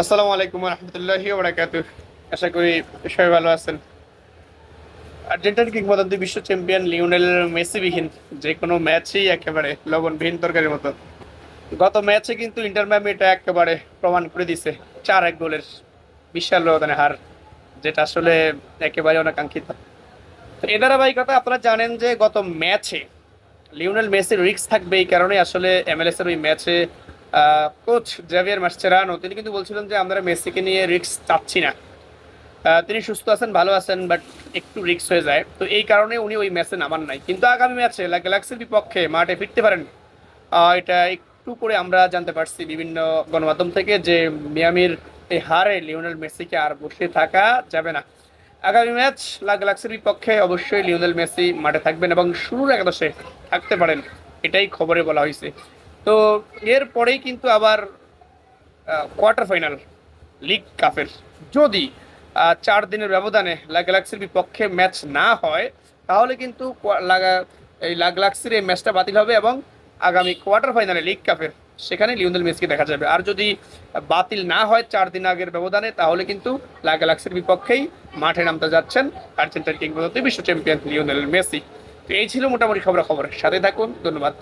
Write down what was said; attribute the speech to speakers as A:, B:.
A: আসসালামু আলাইকুম রহমতুল্লাহি ওবরাকাতু আশা করি সবাই ভালো আছেন। আর্জেন্টাইন কিংবদন্তি বিশ্ব চ্যাম্পিয়ন লিওনেল মেসিবিহীন যে কোনো ম্যাচেই একেবারে লবণবিহীন তরকারির মতো। গত ম্যাচে কিন্তু ইন্টার ম্যামি এটা একেবারে প্রমাণ করে দিছে চার এক গোলের বিশাল ব্যবধানে হার, যেটা আসলে একেবারে অনাকাঙ্ক্ষিত। তো এ ধারাবাহিকতা আপনারা জানেন যে গত ম্যাচে লিওনেল মেসির রিক্স থাকবে এই কারণে আসলে এমএলএস এর ওই ম্যাচে কোচ জাভিয়ার মাসচেরানো, তিনি কিন্তু বলছিলেন যে আমরা মেসিকে নিয়ে রিক্স চাচ্ছি না। তিনি সুস্থ আছেন, ভালো আছেন বাট একটু রিক্স হয়ে যায়। তো এই কারণে উনি ওই ম্যাচে নামান নাই। কিন্তু আগামী ম্যাচে গ্যালাক্সির বিপক্ষে মাঠে ফিরতে পারেন। এটা একটু করে আমরা জানতে পারছি বিভিন্ন গণমাধ্যম থেকে যে মিয়ামির এই হারে লিওনেল মেসিকে আর বসে থাকা যাবে না। আগামী ম্যাচ লা গ্যালাক্সির বিপক্ষে অবশ্যই লিওনেল মেসি মাঠে থাকবেন এবং শুরুর একাদশে থাকতে পারেন। এটাই খবরে বলা হয়েছে। তো এরপরেই কিন্তু আবার কোয়ার্টার ফাইনাল লিগ কাপের যদি চার দিনের ব্যবধানে লা গ্যালাক্সির বিপক্ষে ম্যাচ না হয়, তাহলে কিন্তু এই লা গ্যালাক্সির এই ম্যাচটা বাতিল হবে এবং আগামী কোয়ার্টার ফাইনালে লিগ কাপের সেখানে লিওনেল মেসিকে দেখা যাবে। আর যদি বাতিল না হয় চার দিন আগের ব্যবধানে, তাহলে কিন্তু লা গ্যালাক্সির বিপক্ষেই মাঠে নামতে যাচ্ছেন আর্জেন্টাইন কিংবদন্তি বিশ্ব চ্যাম্পিয়ন লিওনেল মেসি। তো এই ছিল মোটামুটি খবর খবর সাথে থাকুন, ধন্যবাদ।